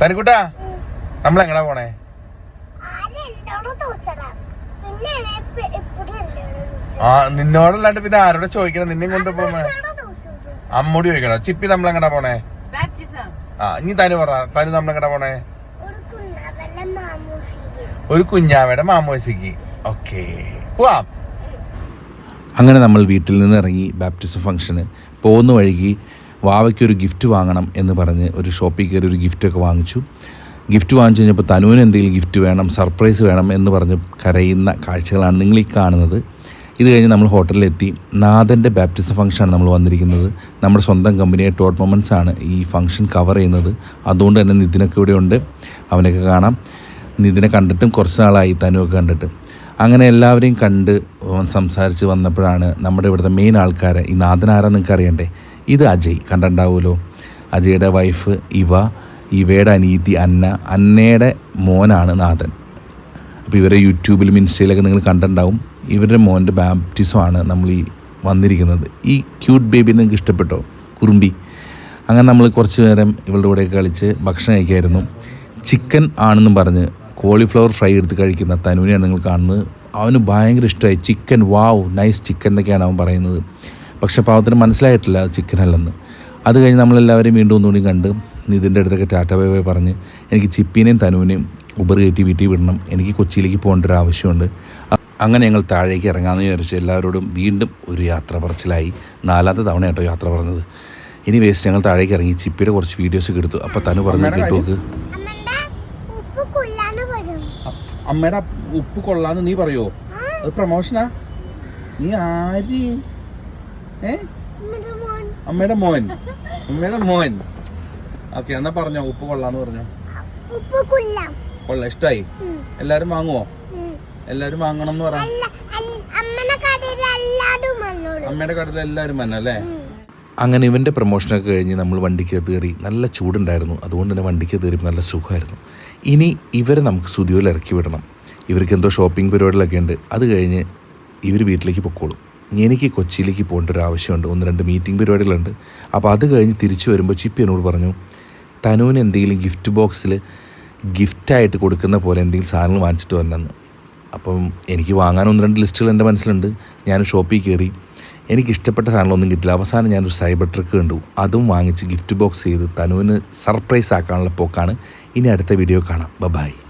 തനിക്കുട്ടാ നമ്മൾ എങ്ങടാ പോണേ ആ നിന്നോടല്ലാണ്ട് പിന്നെ ആരോടെ ചോദിക്കണം? നിന്നെ കൊണ്ട് പോമേ അമ്മോട് ചോദിക്കണോ? ചിപ്പി നമ്മൾ എങ്ങടാ പോണേ? ബാപ്റ്റിസം ആ ഇനി തനു പറ. തനു നമ്മൾ എങ്ങടാ പോണേ? ഒരു കുന്നവല്ല മാമൂസിക്ക് ഒരു കുഞ്ഞാവയുടെ മാമോസിക്ക് ഓക്കെ. പോവാം. അങ്ങനെ നമ്മൾ വീട്ടിൽ നിന്ന് ഇറങ്ങി ബാപ്റ്റിസം ഫംഗ്ഷന് പോകുന്ന വഴിക്ക് വാവയ്ക്ക് ഒരു ഗിഫ്റ്റ് വാങ്ങണം എന്ന് പറഞ്ഞ് ഒരു ഷോപ്പിൽ കയറി ഒരു ഗിഫ്റ്റൊക്കെ വാങ്ങിച്ചു. ഗിഫ്റ്റ് വാങ്ങിച്ചു കഴിഞ്ഞപ്പോൾ തനുവിന് എന്തെങ്കിലും ഗിഫ്റ്റ് വേണം സർപ്രൈസ് വേണം എന്ന് പറഞ്ഞ് കരയുന്ന കാഴ്ചകളാണ് നിങ്ങൾ ഈ കാണുന്നത്. ഇത് കഴിഞ്ഞ് നമ്മൾ ഹോട്ടലിലെത്തി. നാഥന്റെ ബാപ്റ്റിസം ഫംഗ്ഷനാണ് നമ്മൾ വന്നിരിക്കുന്നത്. നമ്മുടെ സ്വന്തം കമ്പനിയായ ടോട്ട് മൊമെന്റ്സ് ആണ് ഈ ഫംഗ്ഷൻ കവർ ചെയ്യുന്നത്. അതുകൊണ്ട് തന്നെ നിതിനൊക്കെ ഇവിടെ ഉണ്ട്. അവനൊക്കെ കാണാം. നിതിനെ കണ്ടിട്ടും കുറച്ച് നാളായി തനുവൊക്കെ കണ്ടിട്ട്. അങ്ങനെ എല്ലാവരെയും കണ്ട് സംസാരിച്ച് വന്നപ്പോഴാണ് നമ്മുടെ ഇവിടുത്തെ മെയിൻ ആൾക്കാരെ ഈ നാഥൻ ആരാ നിങ്ങൾക്ക് അറിയണ്ടേ ഇത് അജയ് കണ്ടിട്ടുണ്ടാവുമല്ലോ. അജയുടെ വൈഫ് ഇവ ഇവയുടെ അനീതി അന്ന അന്നയുടെ മോനാണ് നാഥൻ. അപ്പോൾ ഇവരെ യൂട്യൂബിലും ഇൻസ്റ്റയിലൊക്കെ നിങ്ങൾ കണ്ടിട്ടുണ്ടാവും. ഇവരുടെ മോന്റെ ബാപ്റ്റിസമാണ് നമ്മൾ ഈ വന്നിരിക്കുന്നത്. ഈ ക്യൂട്ട് ബേബി നിങ്ങൾക്ക് ഇഷ്ടപ്പെട്ടോ? കുറുമ്പി. അങ്ങനെ നമ്മൾ കുറച്ച് നേരം ഇവളുടെ കൂടെയൊക്കെ കളിച്ച് ഭക്ഷണം കഴിക്കായിരുന്നു. ചിക്കൻ ആണെന്നും പറഞ്ഞ് കോളിഫ്ലവർ ഫ്രൈ എടുത്ത് കഴിക്കുന്ന തനുവിനെയാണ് നിങ്ങൾ കാണുന്നത്. അവന് ഭയങ്കര ഇഷ്ടമായി. ചിക്കൻ വാവ് നൈസ് ചിക്കൻ എന്നൊക്കെയാണ് അവൻ പറയുന്നത്. പക്ഷെ പാവത്തിന് മനസ്സിലായിട്ടില്ല ചിക്കനല്ലെന്ന്. ചിക്കൻ അല്ലെന്ന് അത് കഴിഞ്ഞ് നമ്മളെല്ലാവരും വീണ്ടും ഒന്നുകൂടി കണ്ട് നിതിന്റെ അടുത്തൊക്കെ ടാറ്റ ബൈ ബൈ പറഞ്ഞ് എനിക്ക് ചിപ്പീനെയും തനുവിനെയും ഉബർ കയറ്റി വീട്ടിൽ വിടണം എനിക്ക് കൊച്ചിയിലേക്ക് പോകേണ്ട ഒരു ആവശ്യമുണ്ട്. അങ്ങനെ ഞങ്ങൾ താഴേക്ക് ഇറങ്ങാമെന്ന് വിചാരിച്ച് എല്ലാവരോടും വീണ്ടും ഒരു യാത്ര പറച്ചിലായി. നാലാമത്തെ തവണ കേട്ടോ യാത്ര പറഞ്ഞത്. ഇനി വേസ്റ്റ് ഞങ്ങൾ താഴേക്ക് ഇറങ്ങി ചിപ്പിയുടെ കുറച്ച് വീഡിയോസൊക്കെ എടുത്തു. അപ്പോൾ തനു പറഞ്ഞു അമ്മേടെ കേട്ടു നോക്ക്. ഉപ്പ് കൊള്ളാണ് വരും അമ്മയുടെ ഉപ്പ് കൊള്ളാന്ന് നീ പറയോ? അത് പ്രമോഷനാ നീ ആര്? ഏ? അമ്മയുടെ മോൻ. അമ്മയുടെ മോൻ. ഓക്കെ എന്നാ പറഞ്ഞോ? ഉപ്പ് കൊള്ളാന്ന് പറഞ്ഞോ? ഉപ്പ് കൊള്ളാം. കൊള്ള. ഇഷ്ടായി? എല്ലാരും വാങ്ങുവോ? എല്ലാരും വാങ്ങണം എന്ന് പറഞ്ഞു അമ്മയുടെ കടയിൽ എല്ലാരും വന്നെ അല്ലേ? അങ്ങനെ ഇവന്റെ പ്രൊമോഷനൊക്കെ കഴിഞ്ഞ് നമ്മൾ വണ്ടിക്ക് കയറി നല്ല ചൂടുണ്ടായിരുന്നു. അതുകൊണ്ട് തന്നെ വണ്ടിക്ക് കയറിയപ്പോൾ നല്ല സുഖമായിരുന്നു. ഇനി ഇവരെ നമുക്ക് സ്റ്റുഡിയോയിൽ ഇറക്കി വിടണം. ഇവർക്ക് എന്തോ ഷോപ്പിംഗ് പരിപാടികളൊക്കെ ഉണ്ട്. അത് കഴിഞ്ഞ് ഇവർ വീട്ടിലേക്ക് പൊക്കോളും. എനിക്ക് കൊച്ചിയിലേക്ക് പോകേണ്ട ഒരു ആവശ്യമുണ്ട്. ഒന്ന് രണ്ട് മീറ്റിംഗ് പരിപാടികളുണ്ട്. അപ്പോൾ അത് കഴിഞ്ഞ് തിരിച്ചു വരുമ്പോൾ ചിപ്പി എന്നോട് പറഞ്ഞു തനുവിന് എന്തെങ്കിലും ഗിഫ്റ്റ് ബോക്സിൽ ഗിഫ്റ്റായിട്ട് കൊടുക്കുന്ന പോലെ എന്തെങ്കിലും സാധനങ്ങൾ വാങ്ങിച്ചിട്ട് വരണമെന്ന്. അപ്പം എനിക്ക് വാങ്ങാൻ ഒന്ന് രണ്ട് ലിസ്റ്റുകൾ എന്റെ മനസ്സിലുണ്ട്. ഞാൻ ഷോപ്പിൽ കയറി. എനിക്ക് ഇഷ്ടപ്പെട്ട സാധനങ്ങളൊന്നും കിട്ടില്ല. അവസാനം ഞാനൊരു സൈബർ ട്രക്ക് കണ്ടു. അതും വാങ്ങിച്ച് ഗിഫ്റ്റ് ബോക്സ് ചെയ്ത് തനുവിന് സർപ്രൈസ് ആക്കാനുള്ള പോക്കാണ്. ഇനി അടുത്ത വീഡിയോ കാണാം. ബൈ